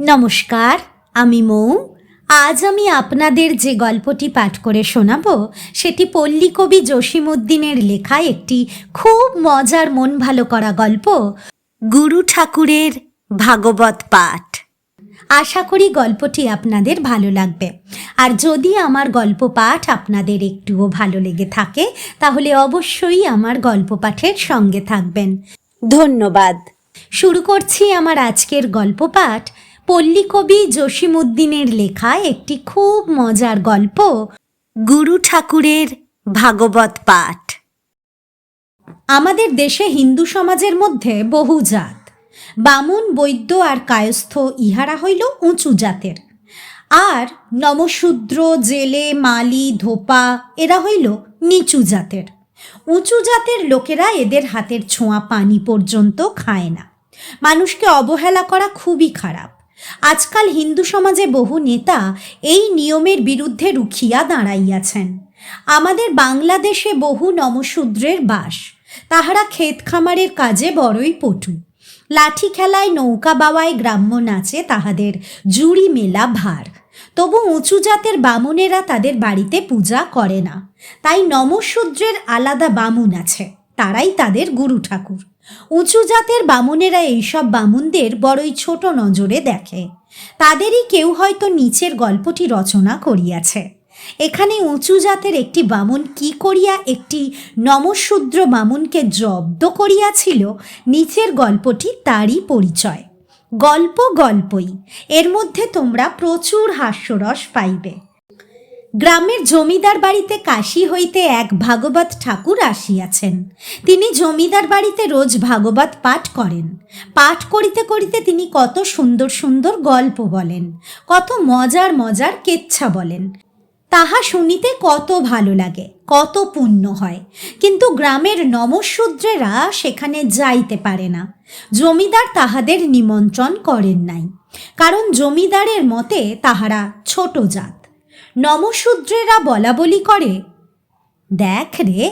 নমস্কার, আমি মৌ। আজ আমি আপনাদের যে গল্পটি পাঠ করে শোনাব, সেটি পল্লী পল্লীকবি জসিমুদ্দিনের লেখা একটি খুব মজার মন ভালো করা গল্প, গুরু ঠাকুরের ভাগবত পাঠ। আশা করি গল্পটি আপনাদের ভালো লাগবে। আর যদি আমার গল্প পাঠ আপনাদের একটুও ভালো লেগে থাকে, তাহলে অবশ্যই আমার গল্প পাঠের সঙ্গে থাকবেন। ধন্যবাদ। শুরু করছি আমার আজকের গল্প পাঠ। পল্লীকবি জসিমুদ্দিনের লেখা একটি খুব মজার গল্প, গুরু ঠাকুরের ভাগবত পাঠ। আমাদের দেশে হিন্দু সমাজের মধ্যে বহু জাত। বামুন, বৈদ্য আর কায়স্থ ইহারা হইল উঁচু জাতের। আর নমশূদ্র, জেলে, মালি, ধোপা, এরা হইল নিচু জাতের। উঁচু জাতের লোকেরা এদের হাতের ছোঁয়া পানি পর্যন্ত খায় না। মানুষকে অবহেলা করা খুবই খারাপ। আজকাল হিন্দু সমাজে বহু নেতা এই নিয়মের বিরুদ্ধে রুখিয়া দাঁড়াইয়াছেন। আমাদের বাংলাদেশে বহু নমশূদ্রের বাস। তাহারা ক্ষেত খামারের কাজে বড়ই পটু। লাঠি খেলায়, নৌকা বাওয়ায় গ্রাম্য নাচে তাহাদের জুড়ি মেলা ভার। তবু উঁচু জাতের বামুনেরা তাদের বাড়িতে পূজা করে না। তাই নমশূদ্রের আলাদা বামুন আছে। তারাই তাদের গুরু ঠাকুর উঁচু জাতের বামুনেরা এইসব বামুনদের বড়ই ছোট নজরে দেখে। তাদেরই কেউ হয়তো নিচের গল্পটি রচনা করিয়াছে। এখানে উঁচু জাতের একটি বামুন কি করিয়া একটি নমশূদ্র বামুনকে জব্দ করিয়াছিল, নিচের গল্পটি তারই পরিচয়। গল্প গল্পই, এর মধ্যে তোমরা প্রচুর হাস্যরস পাইবে। গ্রামের জমিদার বাড়িতে কাশি হইতে এক ভাগবত ঠাকুর আসিয়াছেন। তিনি জমিদার বাড়িতে রোজ ভাগবত পাঠ করেন। পাঠ করিতে করিতে তিনি কত সুন্দর সুন্দর গল্প বলেন, কত মজার মজার কেচ্ছা বলেন। তাহা শুনিতে কত ভালো লাগে, কত পুণ্য হয়। কিন্তু গ্রামের নমশূদ্রেরা সেখানে যাইতে পারে না। জমিদার তাহাদের নিমন্ত্রণ করেন নাই। কারণ জমিদারের মতে তাহারা ছোট জাত। নমশূদ্রেরা বলা বলি করে। দেখ রে,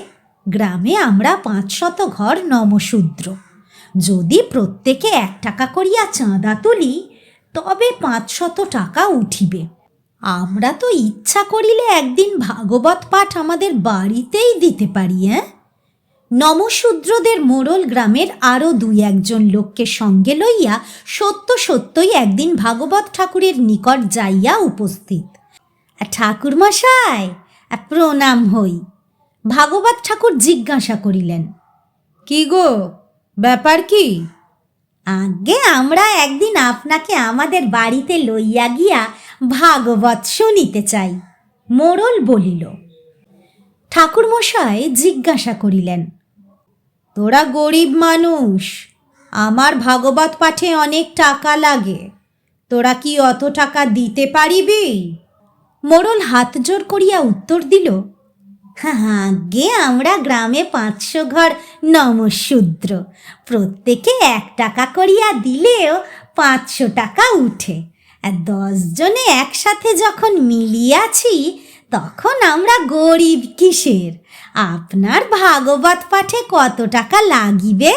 গ্রামে আমরা পাঁচশত ঘর নমশূদ্র। যদি প্রত্যেকে এক টাকা করিয়া চাঁদা তুলি, তবে পাঁচশত টাকা উঠিবে। আমরা তো ইচ্ছা করিলে একদিন ভাগবত পাঠ আমাদের বাড়িতেই দিতে পারি হ্যাঁ নমশূদ্রদের মোড়ল গ্রামের আরও দুই একজন লোককে সঙ্গে লইয়া সত্য সত্যই একদিন ভাগবত ঠাকুরের নিকট যাইয়া উপস্থিত। ঠাকুর মশাই প্রণাম হই। ভাগবত ঠাকুর জিজ্ঞাসা করিলেন, কি গো, ব্যাপার কি? আগে আমরা একদিন আপনাকে আমাদের বাড়িতে লইয়া গিয়া ভাগবত শুনিতে চাই মোড়ল বলিল। ঠাকুরমশাই জিজ্ঞাসা করিলেন, তোরা গরিব মানুষ, আমার ভাগবত পাঠে অনেক টাকা লাগে, তোরা কি অত টাকা দিতে পারিবি? মোড়ল হাত জোর করিয়া উত্তর দিল আগে আমরা গ্রামে পাঁচশো ঘর নমশূদ্র। প্রত্যেকে এক টাকা করিয়া দিলেও পাঁচশো টাকা উঠে। আর দশজনে একসাথে যখন মিলিয়াছি, তখন আমরা গরিব কিসের? আপনার ভাগবত পাঠে কত টাকা লাগিবে?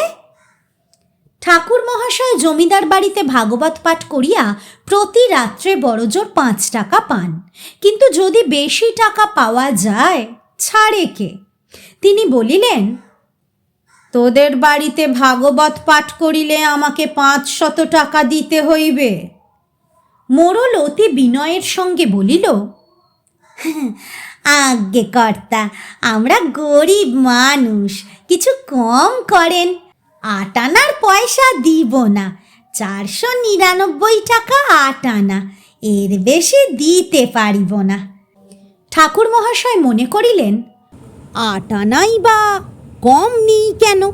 ঠাকুর মহাশয় জমিদার বাড়িতে ভাগবত পাঠ করিয়া প্রতি রাত্রে বড়জোর পাঁচ টাকা পান। কিন্তু যদি বেশি টাকা পাওয়া যায়, ছাড়ে কে? তিনি বলিলেন, তোদের বাড়িতে ভাগবত পাঠ করিলে আমাকে পাঁচ শত টাকা দিতে হইবে। মোরল অতি বিনয়ের সঙ্গে বলিল, আজ্ঞে কর্তা, আমরা গরিব মানুষ, কিছু কম করেন। আট আনার পয়সা দিব না। চারশো নিরানব্বই টাকা আট আনা। এর বেশি দিতে পারিব না। ঠাকুর মহাশয় মনে করিলেন, আট আনাই বা কম নেই কেন?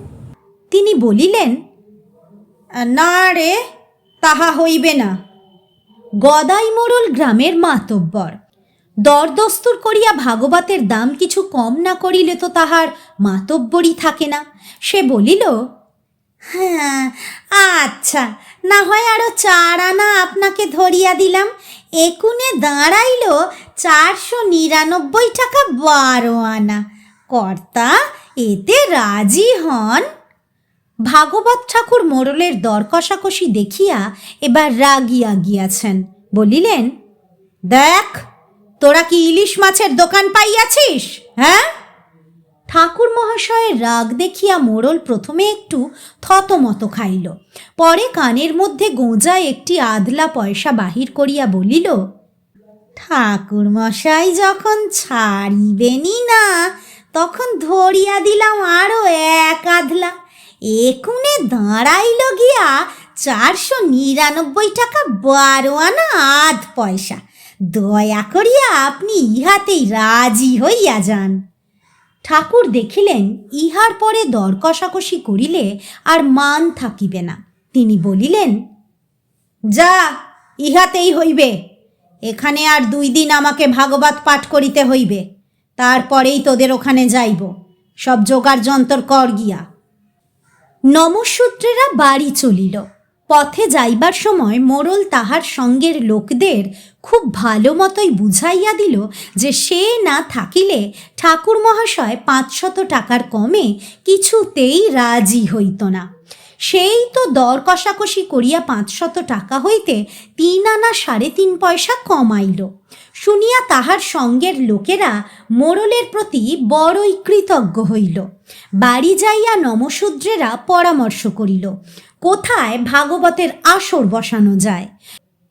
তিনি বলিলেন, না রে, তাহা হইবে না। গদাই মোড়ল গ্রামের মাতব্বর। দরদস্তুর করিয়া ভাগবতের দাম কিছু কম না করিলে তো তাহার মাতব্বরই থাকে না। সে বলিল হ্যাঁ আচ্ছা। না হয় আরও চার আনা আপনাকে ধরিয়া দিলাম। একুনে দাঁড়াইল চারশো নিরানব্বই টাকা বারো আনা। কর্তা, এতে রাজি হন। ভাগবত ঠাকুর মোড়লের দর কষাকষি দেখিয়া এবার রাগিয়া গিয়াছেন বলিলেন, দেখ, তোরা কি ইলিশ মাছের দোকান পাইয়াছিস হ্যাঁ? ঠাকুর মহাশয়ের রাগ দেখিয়া মোড়ল প্রথমে একটু থতমত খাইল। পরে কানের মধ্যে গোঁজা একটি আধলা পয়সা বাহির করিয়া বলিল, ঠাকুর মশাই যখন ছাড়িবেনি না, তখন ধরিয়া দিলাম আরও এক আধলা। একুনে দাঁড়াইল গিয়া চারশো নিরানব্বই টাকা বারো আনা আধ পয়সা। দয়া করিয়া আপনি ইহাতেই রাজি হইয়া যান। ঠাকুর দেখিলেন, ইহার পরে দর কষাকষি করিলে আর মান থাকিবে না। তিনি বলিলেন, যা, ইহাতেই হইবে। এখানে আর দুই দিন আমাকে ভাগবত পাঠ করিতে হইবে। তারপরেই তোদের ওখানে যাইব। সব জোগাড় যন্তর কর গিয়া। নমসূত্রেরা বাড়ি চলিল। পথে যাইবার সময় মোরল তাহার সঙ্গের লোকদের খুব ভালো মতোই বুঝাইয়া দিল যে সে না থাকিলে ঠাকুর মহাশয় পাঁচশত টাকার কমে কিছুতেই রাজি হইত না। সেই তো দর কষাকষি করিয়া পাঁচশত টাকা হইতে তিন আনা সাড়ে তিন পয়সা কমাইল। শুনিয়া তাহার সঙ্গের লোকেরা মোড়লের প্রতি বড়ই কৃতজ্ঞ হইল। বাড়ি যাইয়া নমশূদ্রেরা পরামর্শ করিল। কোথায় ভাগবতের আসর বসানো যায়?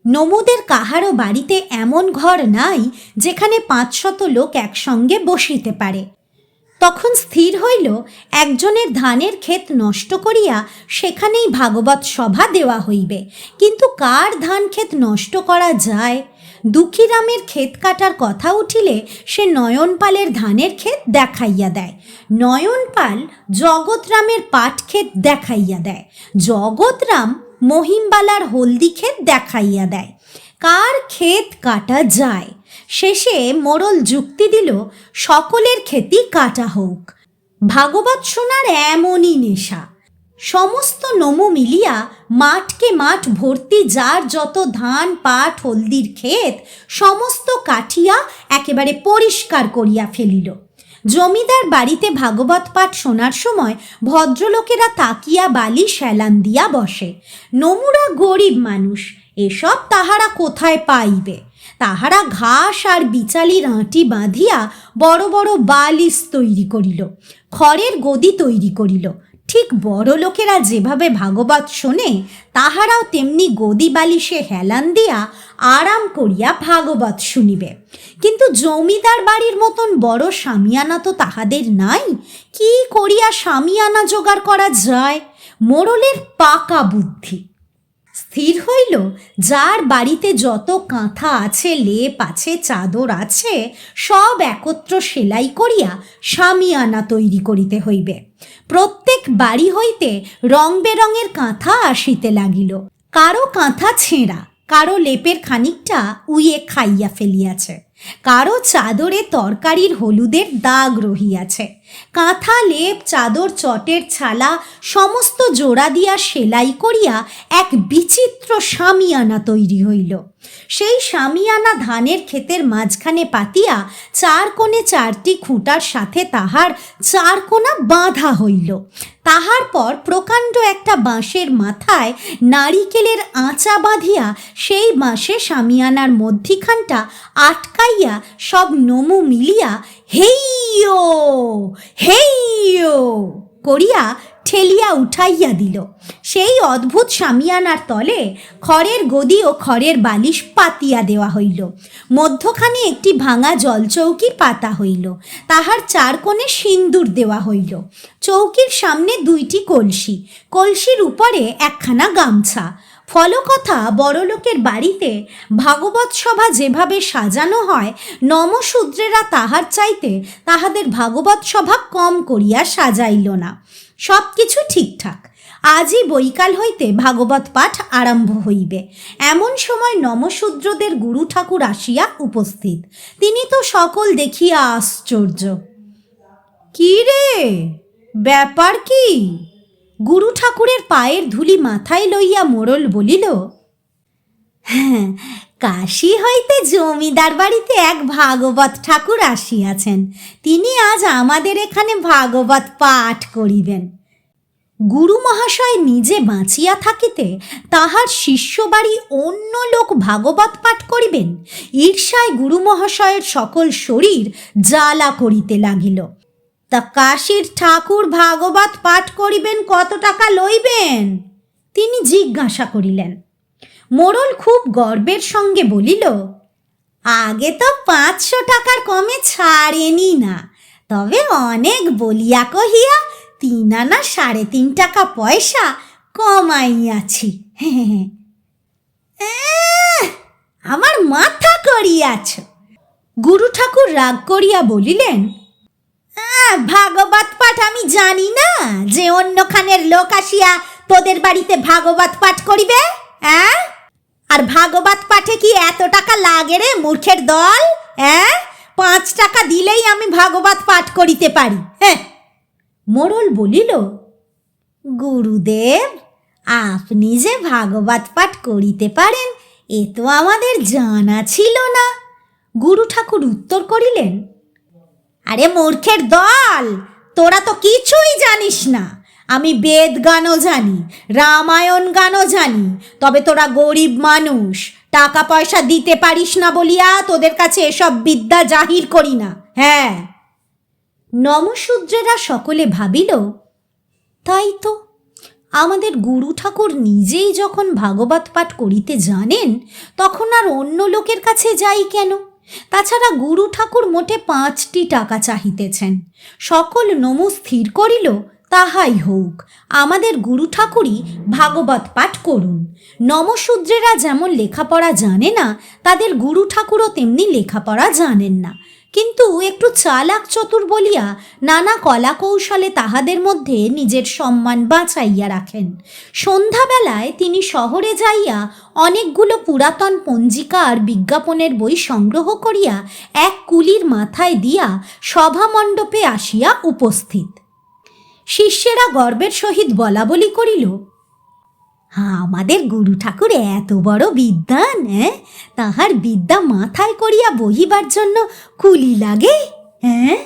নমুদের কাহারও বাড়িতে এমন ঘর নাই যেখানে পাঁচশত লোক একসঙ্গে বসিতে পারে। তখন স্থির হইল, একজনের ধানের ক্ষেত নষ্ট করিয়া সেখানেই ভাগবত সভা দেওয়া হইবে। কিন্তু কার ধান ক্ষেত নষ্ট করা যায়? দুঃখীরামের ক্ষেত কাটার কথা উঠিলে সে নয়নপালের ধানের ক্ষেত দেখাইয়া দেয়। নয়নপাল জগৎরামের পাট ক্ষেত দেখাইয়া দেয়। জগৎরাম মহিমবালার হলদি ক্ষেত দেখাইয়া দেয়। কার ক্ষেত কাটা যায়? শেষে মোড়ল যুক্তি দিল, সকলের ক্ষেতই কাটা হোক। ভাগবত শোনার এমনই নেশা। সমস্ত নমু মিলিয়া মাঠকে মাঠ ভর্তি যার যত ধান, পাট, হলদির ক্ষেত, সমস্ত কাঠিয়া একেবারে পরিষ্কার করিয়া ফেলিল। জমিদার বাড়িতে ভাগবত পাঠ শোনার সময় ভদ্রলোকেরা তাকিয়া বালি শ্যালান দিয়া বসে। নমুরা গরিব মানুষ, এসব তাহারা কোথায় পাইবে? তাহারা ঘাস আর বিচালির আঁটি বাঁধিয়া বড় বড় বালিশ তৈরি করিল, খড়ের গদি তৈরি করিল ঠিক বড় লোকেরা যেভাবে ভাগবত শোনে, তাহারাও তেমনি গদি বালিশে হেলান দিয়া আরাম করিয়া ভাগবত শুনিবে। কিন্তু জমিদার বাড়ির মতন বড় সামিয়ানা তো তাহাদের নাই, কি করিয়া সামিয়ানা জোগাড় করা যায়? মোড়লের পাকা বুদ্ধি। স্থির হইল, যার বাড়িতে যত কাঁথা আছে, লেপ আছে, চাদর আছে, সব একত্র সেলাই করিয়া সামিয়ানা তৈরি করিতে হইবে। প্রত্যেক বাড়ি হইতে রং বেরঙের কাঁথা আসিতে লাগিল। কারও কাঁথা ছেঁড়া, কারও লেপের খানিকটা উইয়ে খাইয়া ফেলিয়াছে। কারও চাদরে তরকারির হলুদের দাগ রহিয়াছে। কাঁথা, লেপ, চাদর, চটের ছালা, সমস্ত জোড়া দিয়া সেলাই করিয়া এক বিচিত্র সামিয়ানা তৈরি হইল। সেই সামিয়ানা ধানের ক্ষেতের মাঝখানে পাতিয়া চার কোণে চারটি খুঁটার সাথে তাহার চার কোণা বাঁধা হইল। তাহার পর প্রকাণ্ড একটা বাঁশের মাথায় নারিকেলের আঁচা বাঁধিয়া সেই বাঁশে সামিয়ানার মধ্যিখানটা আটকাইয়া সব নমু মিলিয়া, হেইয়ো হেইয়ো করিয়া ঠেলিয়া উঠাইয়া দিল। সেই অদ্ভুত সামিয়ানার তলে খড়ের গদি ও খড়ের বালিশ পাতিয়া দেওয়া হইল। মধ্যখানে একটি ভাঙা জলচৌকি পাতা হইল। তাহার চার কোণে সিন্দুর দেওয়া হইল। চৌকির সামনে দুইটি কলসি। কলসির উপরে একখানা গামছা। ফলকথা বড়লোকের বাড়িতে ভাগবত সভা যেভাবে সাজানো হয়, নমশূদ্রেরা তাহার চাইতে তাহাদের ভাগবত সভা কম করিয়া সাজাইল না। সব কিছু ঠিকঠাক। আজই বৈকাল হইতে ভাগবত পাঠ আরম্ভ হইবে। এমন সময় নমশূদ্রদের গুরু ঠাকুর আসিয়া উপস্থিত। তিনি তো সকল দেখিয়া আশ্চর্য। কি রে? ব্যাপার কি? গুরু ঠাকুরের পায়ের ধুলি মাথায় লইয়া মোড়ল বলিল হ্যাঁ কাশি হইতে জমিদার বাড়িতে এক ভাগবত ঠাকুর আসিয়াছেন। তিনি আজ আমাদের এখানে ভাগবত পাঠ করিবেন। গুরু মহাশয় নিজে বাঁচিয়া থাকিতে তাহার শিষ্য বাড়ি অন্য লোক ভাগবত পাঠ করিবেন। ঈর্ষায় গুরু মহাশয়ের সকল শরীর জ্বালা করিতে লাগিল। তা কাশীর ঠাকুর ভাগবত পাঠ করিবেন কত টাকা লইবেন? তিনি জিজ্ঞাসা করিলেন মোড়ল খুব গর্বের সঙ্গে বলিল আগে তো পাঁচশো টাকার কমে ছাড়েনি না তবে অনেক বলিয়া কহিয়া তিন আনা সাড়ে তিন টাকা পয়সা কমাইয়াছি। আমার মাথা করিয়াছ। গুরু ঠাকুর রাগ করিয়া বলিলেন "আহ, ভাগবত পাঠ আমি জানি না যে অন্যখানের লোক আসিয়া তোদের বাড়িতে ভাগবত পাঠ করিবে হ্যাঁ আর ভাগবত পাঠে কি এত টাকা লাগে রে মূর্খের দল হ্যাঁ পাঁচ টাকা দিলেই আমি ভাগবত পাঠ করিতে পারি হ্যাঁ মোড়ল বলিল, গুরুদেব, আপনি যে ভাগবত পাঠ করিতে পারেন, এ তো আমাদের জানা ছিল না। গুরু ঠাকুর উত্তর করিলেন আরে মূর্খের দল! তোরা তো কিছুই জানিস না। আমি বেদ গানও জানি, রামায়ণ গানও জানি, তবে তোরা গরিব মানুষ টাকা পয়সা দিতে পারিস না বলিয়া তোদের কাছে এসব বিদ্যা জাহির করি না। হ্যাঁ। নমশূদ্রেরা সকলে ভাবিল, তাই তো। আমাদের গুরু ঠাকুর নিজেই যখন ভাগবত পাঠ করিতে জানেন, তখন আর অন্য লোকের কাছে যাই কেন? তাছাড়া গুরু ঠাকুর মোটে পাঁচটি টাকা চাহিতেছেন। সকল নমু স্থির করিল, তাহাই হোক। আমাদের গুরু ঠাকুরই ভাগবত পাঠ করুন। নমশূদ্রেরা যেমন লেখাপড়া জানে না, তাদের গুরু ঠাকুরও তেমনি লেখাপড়া জানেন না। কিন্তু একটু চালাক চতুর বলিয়া নানা কলা কৌশলে তাহাদের মধ্যে নিজের সম্মান বাঁচাইয়া রাখেন। সন্ধ্যাবেলায় তিনি শহরে যাইয়া অনেকগুলো পুরাতন পঞ্জিকা আর বিজ্ঞাপনের বই সংগ্রহ করিয়া এক কুলির মাথায় দিয়া সভামণ্ডপে আসিয়া উপস্থিত। শিষ্যেরা গর্বের সহিত বলা বলি করিল আমাদের গুরু ঠাকুর এত বড় বিদ্যান হ্যাঁ? তাহার বিদ্যা মাথায় করিয়া বহিবার জন্য কুলি লাগে হ্যাঁ?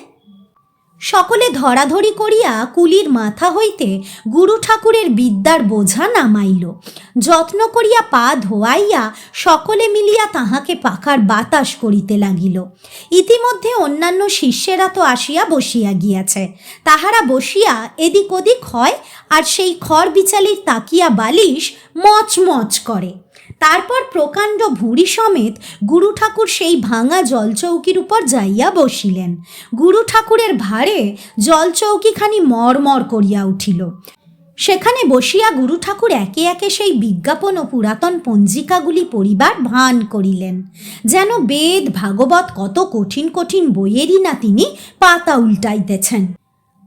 সকলে ধরাধরি করিয়া কুলির মাথা হইতে গুরু ঠাকুরের বিদ্যার বোঝা নামাইল। যত্ন করিয়া পা ধোয়াইয়া সকলে মিলিয়া তাহাকে পাখার বাতাস করিতে লাগিল। ইতিমধ্যে অন্যান্য শিষ্যেরা তো আসিয়া বসিয়া গিয়াছে। তাহারা বসিয়া এদিক ওদিক হয় আর সেই খড় বিচালির তাকিয়া বালিশ মচমচ করে। তারপর প্রকাণ্ড ভুঁড়ি সমেত গুরু ঠাকুর সেই ভাঙা জলচৌকির উপর যাইয়া বসিলেন। গুরু ঠাকুরের ভারে জলচৌকিখানি মরমর করিয়া উঠিল। সেখানে বসিয়া গুরু ঠাকুর একে একে সেই বিজ্ঞাপন ও পুরাতন পঞ্জিকাগুলি পড়িবার ভান করিলেন। যেন বেদ, ভাগবত কত কঠিন কঠিন বইয়েরই না তিনি পাতা উল্টাইতেছেন।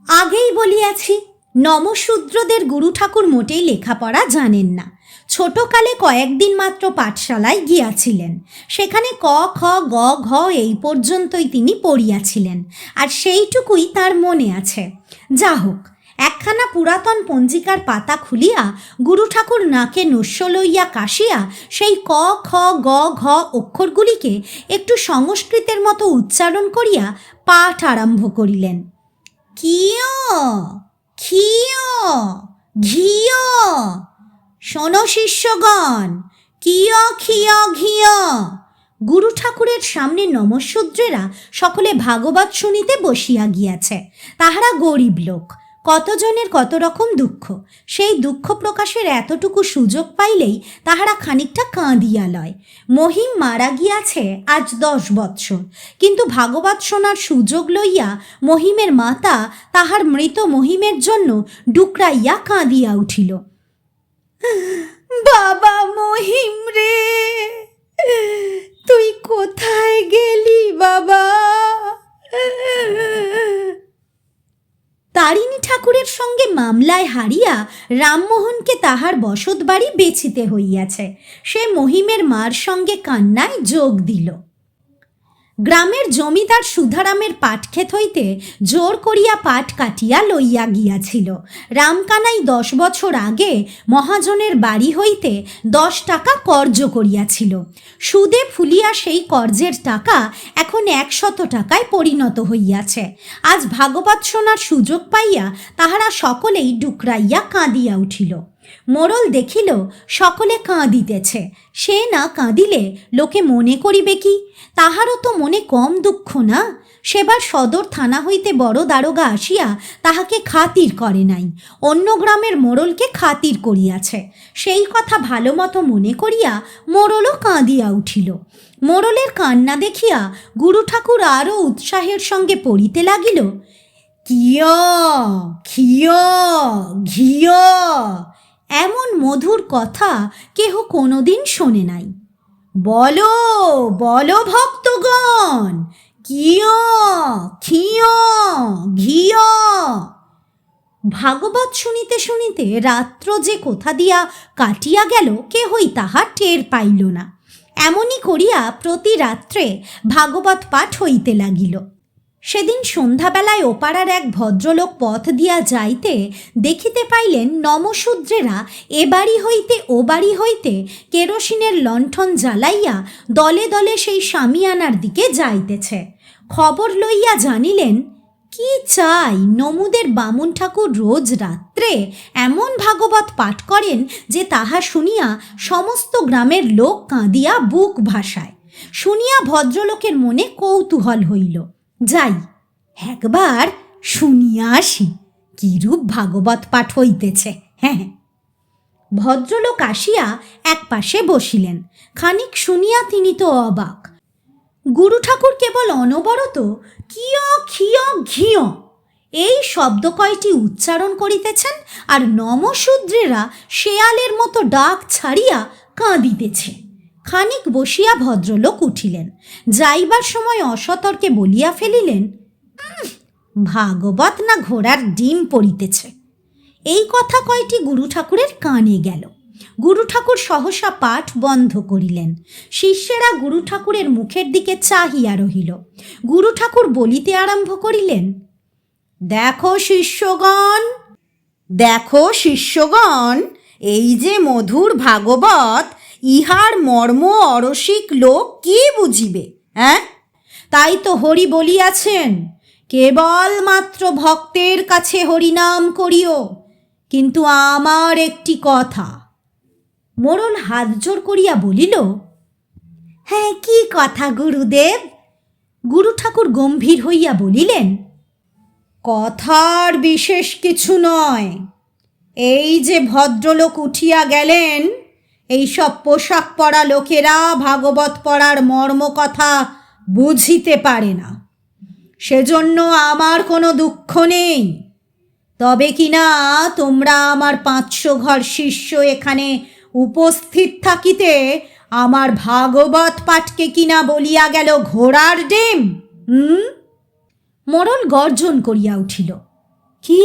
আগেই বলিয়াছি, নমশূদ্রদের গুরু ঠাকুর মোটেই লেখাপড়া জানেন না। ছোটকালে কয়েকদিন মাত্র পাঠশালায় গিয়াছিলেন। সেখানে ক, খ, গ, ঘ এই পর্যন্তই তিনি পড়িয়াছিলেন। আর সেইটুকুই তার মনে আছে। যা হোক একখানা পুরাতন পঞ্জিকার পাতা খুলিয়া গুরু ঠাকুর নাকে নস্য লইয়া কাশিয়া সেই ক, খ, গ, ঘ অক্ষরগুলিকে একটু সংস্কৃতের মতো উচ্চারণ করিয়া পাঠ আরম্ভ করিলেন। কিয়? ঘিয়? শোনো শিষ্যগণ। কিয় খিয় ঘিয়? গুরু ঠাকুরের সামনে নমশূদ্রেরা সকলে ভাগবত শুনিতে বসিয়া গিয়াছে। তাহারা গরিব লোক। কতজনের কত রকম দুঃখ। সেই দুঃখ প্রকাশের এতটুকু সুযোগ পাইলেই তাহারা খানিকটা কাঁদিয়া লয়। মহিম মারা গিয়াছে আজ দশ বৎসর। কিন্তু ভাগবত শোনার সুযোগ লইয়া মহিমের মাতা তাহার মৃত মহিমের জন্য ডুকরাইয়া কাঁদিয়া উঠিল। বাবা মহিম রে, তুই কোথায় গেলি বাবা? তারিণী ঠাকুরের সঙ্গে মামলায় হারিয়া রামমোহনকে তাহার বসত বাড়ি বেচিতে হইয়াছে। সে মহিমের মার সঙ্গে কান্নায় যোগ দিল। গ্রামের জমিদার সুধারামের পাটক্ষেত হইতে জোর করিয়া পাট কাটিয়া লইয়া গিয়াছিল। রামকানাই দশ বছর আগে মহাজনের বাড়ি হইতে দশ টাকা কর্জ করিয়াছিল। সুদে ফুলিয়া সেই কর্জের টাকা এখন একশত টাকায় পরিণত হইয়াছে। আজ ভাগবত শোনার সুযোগ পাইয়া তাহারা সকলেই ডুকরাইয়া কাঁদিয়া উঠিল। মোড়ল দেখিল সকলে কাঁদিতেছে। সে না কাঁদিলে লোকে মনে করিবে কি? তাহারও তো মনে কম দুঃখ না? সেবার সদর থানা হইতে বড় দারোগা আসিয়া তাহাকে খাতির করে নাই। অন্য গ্রামের মোড়লকে খাতির করিয়াছে। সেই কথা ভালো মতো মনে করিয়া মোড়লও কাঁদিয়া উঠিল। মোড়লের কান্না দেখিয়া গুরু ঠাকুর আরও উৎসাহের সঙ্গে পড়িতে লাগিল, কিয়? ঘিয়? এমন মধুর কথা কেহ কোনোদিন শোনে নাই। বলো বলো ভক্তগণ, কিয়, খিয়, ঘিয়? ভাগবত শুনিতে শুনিতে রাত্র যে কোথা দিয়া কাটিয়া গেল, কেহই তাহা টের পাইল না। এমনই করিয়া প্রতি রাত্রে ভাগবত পাঠ হইতে লাগিল। সেদিন সন্ধ্যাবেলায় ওপাড়ার এক ভদ্রলোক পথ দিয়া যাইতে দেখিতে পাইলেন নমশূদ্রেরা এ বাড়ি হইতে ও বাড়ি হইতে কেরোসিনের লণ্ঠন জ্বালাইয়া দলে দলে সেই স্বামীয়ানার দিকে যাইতেছে। খবর লইয়া জানিলেন, কি চাই? নমুদের বামুন ঠাকুর রোজ রাত্রে এমন ভাগবত পাঠ করেন যে তাহা শুনিয়া সমস্ত গ্রামের লোক কাঁদিয়া বুক ভাসায়। শুনিয়া ভদ্রলোকের মনে কৌতূহল হইল। যাই, একবার শুনিয়া আসি কিরূপ ভাগবত পাঠ হইতেছে হ্যাঁ। ভদ্রলোক আসিয়া এক পাশে বসিলেন, খানিক শুনিয়া তিনি তো অবাক। গুরু ঠাকুর কেবল অনবরত কিয় খিয় ঘিয়, এই শব্দ কয়টি উচ্চারণ করিতেছেন আর নমশূদ্রেরা শেয়ালের মতো ডাক ছাড়িয়া কাঁদিতেছে। খানিক বসিয়া ভদ্রলোক উঠিলেন। যাইবার সময় অসতর্কে বলিয়া ফেলিলেন "উম, ভাগবত না ঘোড়ার ডিম পড়িতেছে? এই কথা কয়টি গুরু ঠাকুরের কানে গেল। গুরু ঠাকুর সহসা পাঠ বন্ধ করিলেন। শিষ্যেরা গুরু ঠাকুরের মুখের দিকে চাহিয়া রহিল। গুরু ঠাকুর বলিতে আরম্ভ করিলেন দেখো শিষ্যগণ দেখো শিষ্যগণ এই যে মধুর ভাগবত ইহার মর্ম অরসিক লোক কি বুঝিবে হ্যাঁ? তাই তো হরি বলিয়াছেন কেবল মাত্র ভক্তের কাছে হরিনাম করিও। কিন্তু আমার একটি কথা মোড়ল হাত জোর করিয়া বলিল হ্যাঁ কি কথা গুরুদেব? গুরু ঠাকুর গম্ভীর হইয়া বলিলেন, কথার বিশেষ কিছু নয়। এই যে ভদ্রলোক উঠিয়া গেলেন এইসব পোশাক পরা লোকেরা ভাগবত পড়ার মর্ম কথা বুঝিতে পারে না। সেজন্য আমার কোনো দুঃখ নেই। তবে কি না তোমরা আমার পাঁচশো ঘর শিষ্য এখানে উপস্থিত থাকিতে আমার ভাগবত পাঠকে কিনা বলিয়া গেল ঘোড়ার ডিম? হুম? মোড়ল গর্জন করিয়া উঠিল। কি?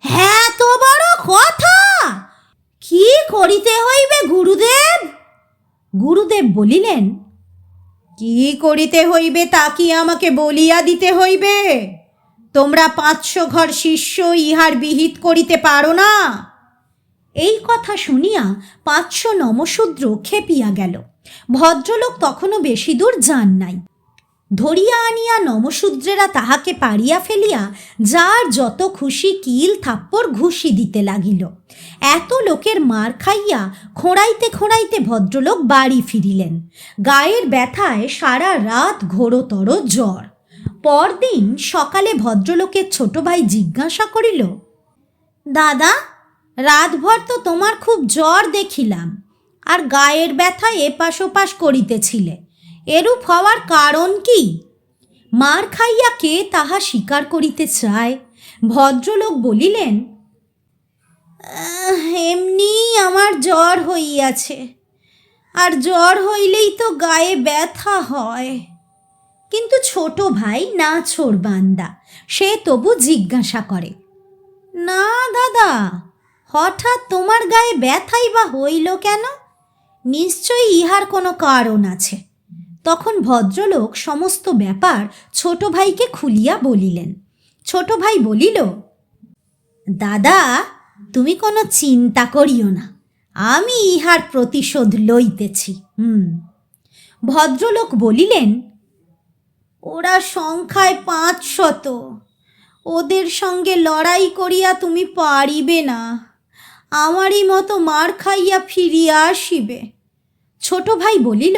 হ্যাঁ তো বড় কথা? কি করিতে হইবে গুরুদেব? গুরুদেব বলিলেন, কি করিতে হইবে তা কি আমাকে বলিয়া দিতে হইবে? তোমরা পাঁচশো ঘর শিষ্য ইহার বিহিত করিতে পারো না। এই কথা শুনিয়া পাঁচশো নমশূদ্র খেপিয়া গেল। ভদ্রলোক তখনও বেশি দূর যান নাই। ধরিয়া আনিয়া নমশূদ্রেরা তাহাকে পারিয়া ফেলিয়া, যার যত খুশি কিল থাপ্পড় ঘুষি দিতে লাগিল। এত লোকের মার খাইয়া খোঁড়াইতে খোঁড়াইতে ভদ্রলোক বাড়ি ফিরিলেন। গায়ের ব্যথায় সারা রাত ঘোরতর জ্বর। পরদিন সকালে ভদ্রলোকের ছোট ভাই জিজ্ঞাসা করিল, দাদা, রাতভর তো তোমার খুব জ্বর দেখিলাম, আর গায়ের ব্যথা এপাশ ওপাশ করিতেছিলে। এরূপ হওয়ার কারণ কি? মার খাইয়া কে তাহা স্বীকার করিতে চায়? ভদ্রলোক বলিলেন এমনি আমার জ্বর হইয়াছে। আর জ্বর হইলেই তো গায়ে ব্যথা হয়। কিন্তু ছোট ভাই না বান্দা, সে তবু জিজ্ঞাসা করে, না দাদা, হঠাৎ তোমার গায়ে ব্যথাই বা হইল কেন? নিশ্চয়ই ইহার কোনো কারণ আছে। তখন ভদ্রলোক সমস্ত ব্যাপার ছোট ভাইকে খুলিয়া বলিলেন। ছোট ভাই বলিল, দাদা, তুমি কোনো চিন্তা করিও না, আমি ইহার প্রতিশোধ লইতেছি। হুম। ভদ্রলোক বলিলেন, ওরা সংখ্যায় পাঁচ শত, ওদের সঙ্গে লড়াই করিয়া তুমি পারিবে না, আমারই মতো মার খাইয়া ফিরিয়া আসিবে। ছোট ভাই বলিল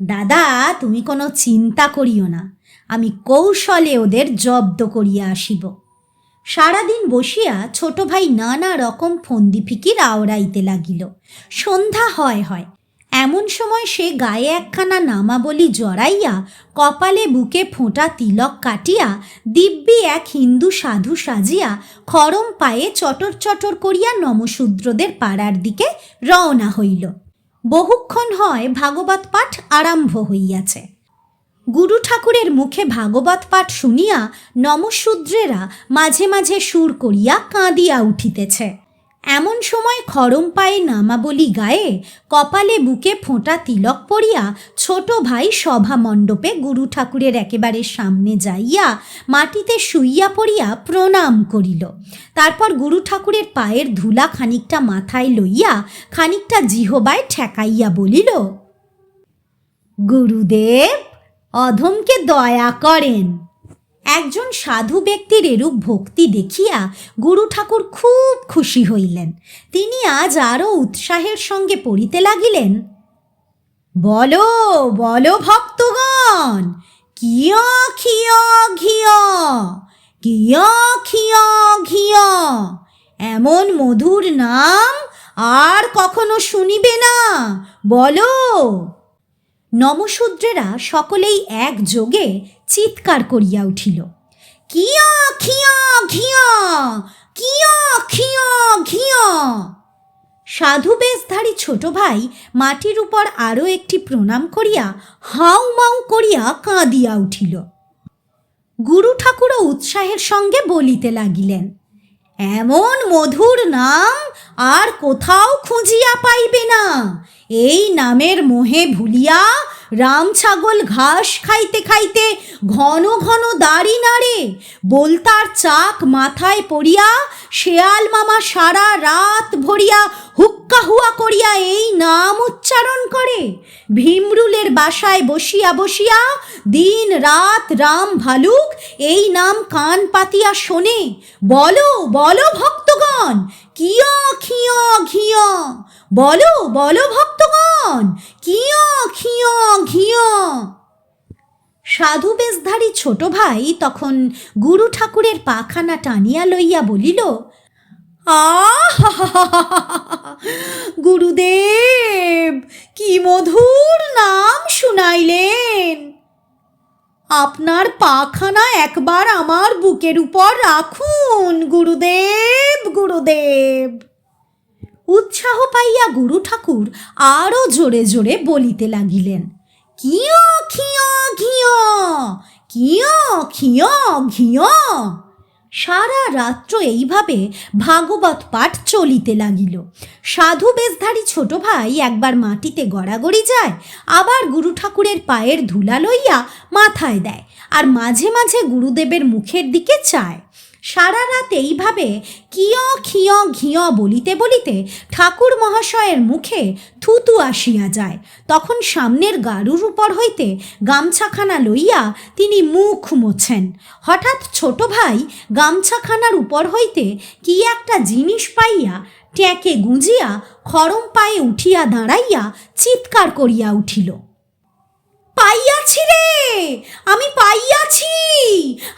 দাদা, তুমি কোনো চিন্তা করিও না। আমি কৌশলে ওদের জব্দ করিয়া আসিব। সারাদিন বসিয়া ছোট ভাই নানা রকম ফন্দি ফিকির আওড়াইতে লাগিল। সন্ধ্যা হয় হয়। এমন সময় সে গায়ে একখানা নামাবলি জড়াইয়া কপালে বুকে ফোঁটা তিলক কাটিয়া দিব্যি এক হিন্দু সাধু সাজিয়া খরম পায়ে চটর চটর করিয়া নমশূদ্রদের পাড়ার দিকে রওনা হইল। বহুক্ষণ হয় ভাগবত পাঠ আরম্ভ হইয়াছে। গুরু ঠাকুরের মুখে ভাগবত পাঠ শুনিয়া নমশূদ্রেরা মাঝে মাঝে সুর করিয়া কাঁদিয়া উঠিতেছে। এমন সময় খরম পায়ে নামাবলি গায়ে, কপালে বুকে ফোঁটা তিলক পড়িয়া ছোট ভাই সভা মণ্ডপে গুরু ঠাকুরের একেবারে সামনে যাইয়া মাটিতে শুইয়া পড়িয়া প্রণাম করিল। তারপর গুরু ঠাকুরের পায়ের ধুলা খানিকটা মাথায় লইয়া খানিকটা জিহবায় ঠেকাইয়া বলিল, গুরুদেব, অধমকে দয়া করেন। একজন সাধু ব্যক্তির এরূপ ভক্তি দেখিয়া গুরু ঠাকুর খুব খুশি হইলেন। তিনি আজ আরও উৎসাহের সঙ্গে পড়িতে লাগিলেন। বলো বলো ভক্তগণ, কিয় খিয় ঘিয়, কিয় খিয় ঘিয়? এমন মধুর নাম আর কখনো শুনিবে না। বলো। নমশূদ্রেরা সকলেই একযোগে চিৎকার করিয়া উঠিল। কিয় খিয় ঘিয়, কিয় খিয় ঘিয়? সাধু বেশধারী ছোট ভাই মাটির উপর আরও একটি প্রণাম করিয়া হাউ মাউ করিয়া কাঁদিয়া উঠিল। গুরু ঠাকুরও উৎসাহের সঙ্গে বলিতে লাগিলেন, এমন মধুর নাম আর কোথাও খুঁজিয়া পাইবে না। এই নামের মোহে ভুলিয়া রাম ছাগল ঘাস খাইতে খাইতে ঘন ঘন দাড়ি নাড়ে। বলতার চাক মাথায় পড়িয়া শেয়াল মামা সারা রাত ভরিয়া হুক্কা হুয়া করিয়া এই নাম উচ্চারণ করে। ভীমরুলের বাসায় বসিয়া বসিয়া দিন রাত রাম ভালুক এই নাম কান পাতিয়া শোনে। বলো বলো ভক্তগণ কিয়, খিয়, ঘিয়? বলো বলো ভক্তগণ, কিয়, খিয়, ঘিয়? সাধু বেশধারী ছোট ভাই তখন গুরু ঠাকুরের পাখানা টানিয়া লইয়া বলিল গুরুদেব, কি মধুর নাম শুনাইলেন! আপনার পাখানা একবার আমার বুকের উপর রাখুন, গুরুদেব গুরুদেব। উৎসাহ পাইয়া গুরু ঠাকুর আরও জোরে জোরে বলিতে লাগিলেন, কিয় খিয় ঘিয়? কিয় খিয় ঘিয়? সারা রাত্র এইভাবে ভাগবত পাঠ চলিতে লাগিল। সাধু বেশধারী ছোট ভাই একবার মাটিতে গড়াগড়ি যায়, আবার গুরু ঠাকুরের পায়ের ধুলা লইয়া মাথায় দেয়, আর মাঝে মাঝে গুরুদেবের মুখের দিকে চায়। সারা রাত এইভাবে কিয়, খিয়, ঘিয় বলিতে বলিতে ঠাকুর মহাশয়ের মুখে থুতু আসিয়া যায়। তখন সামনের গারুর উপর হইতে গামছাখানা লইয়া তিনি মুখ মোছেন। হঠাৎ ছোট ভাই গামছাখানার উপর হইতে কি একটা জিনিস পাইয়া ট্যাঁকে গুঁজিয়া খরম পায়ে উঠিয়া দাঁড়াইয়া চিৎকার করিয়া উঠিল। পাইয়াছি রে! আমি পাইয়াছি!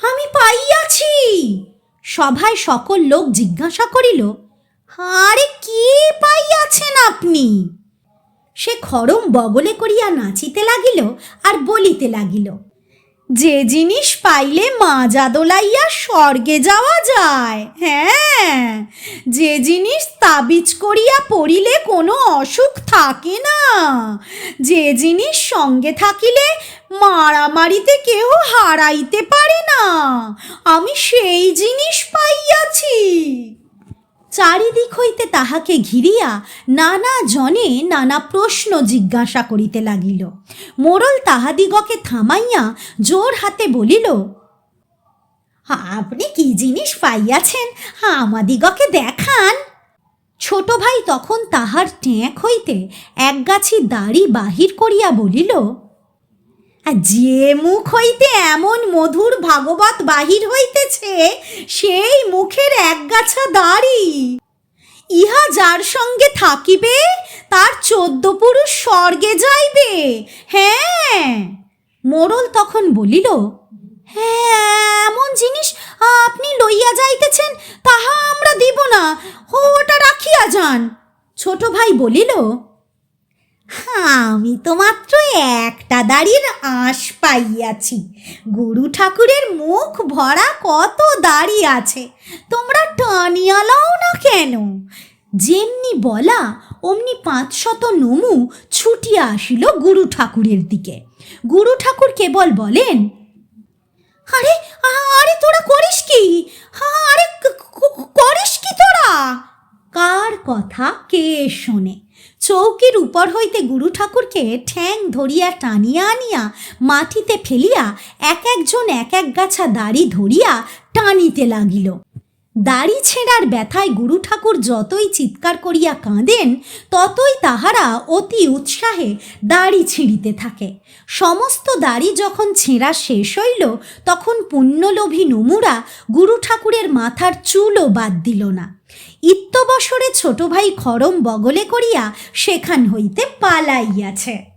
আমি পাইয়াছি! সভায় সকল লোক জিজ্ঞাসা করিল, আরে কি পাইয়াছেন আপনি? সে খরম বগলে করিয়া নাচিতে লাগিল আর বলিতে লাগিল, যে জিনিস পাইলে মাজা দোলাইয়া স্বর্গে যাওয়া যায়। হ্যাঁ যে জিনিস তাবিজ করিয়া পড়িলে কোনো অসুখ থাকে না। যে জিনিস সঙ্গে থাকিলে মারামারিতে কেউ হারাইতে পারে না। আমি সেই জিনিস পাইয়াছি। চারিদিক হইতে তাহাকে ঘিরিয়া নানা জনে নানা প্রশ্ন জিজ্ঞাসা করিতে লাগিল। মোড়ল তাহাদিগকে থামাইয়া জোর হাতে বলিল, আপনি কি জিনিস পাইয়াছেন? আমাদিগকে দেখান। ছোট ভাই তখন তাহার ট্যাঁক হইতে একগাছি দাড়ি বাহির করিয়া বলিল যে মুখ হইতে এমন মধুর ভাগবত বাহির হইতেছে, সেই মুখের একগাছা দাড়ি। ইহা যার সঙ্গে থাকিবে, তার চোদ্দ পুরুষ স্বর্গে যাইবে। হ্যাঁ। মোড়ল তখন বলিল হ্যাঁ এমন জিনিস আপনি লইয়া যাইতেছেন, তাহা আমরা দিব না। ওটা রাখিয়া যান। ছোট ভাই বলিল আমি তো মাত্র একটা দাড়ির আঁশ পাইয়াছি। গুরু ঠাকুরের মুখ ভরা কত দাড়ি আছে। তোমরা টানিয়ালাও না কেন? যেমনি বলা, অমনি পাঁচশত নমু ছুটিয়া আসিল গুরু ঠাকুরের দিকে। গুরু ঠাকুর কেবল বলেন, আরে আরে তোরা করিস কি? আরে করিস কি তোরা? কার কথা কে শোনে? চৌকির উপর হইতে গুরু ঠাকুরকে ঠ্যাং ধরিয়া টানিয়া আনিয়া মাটিতে ফেলিয়া এক একজন এক এক গাছা দাড়ি ধরিয়া টানিতে লাগিল। দাড়ি ছেঁড়ার ব্যথায় গুরু ঠাকুর যতই চিৎকার করিয়া কাঁদেন, ততই তাহারা অতি উৎসাহে দাড়ি ছিঁড়িতে থাকে। সমস্ত দাড়ি যখন ছেঁড়া শেষ হইল, তখন পুণ্যলোভী নমুরা গুরু ঠাকুরের মাথার চুলও বাদ দিল না। ইত্যবসরে ছোট ভাই খরম বগলে করিয়া সেখান হইতে পালাইয়াছে।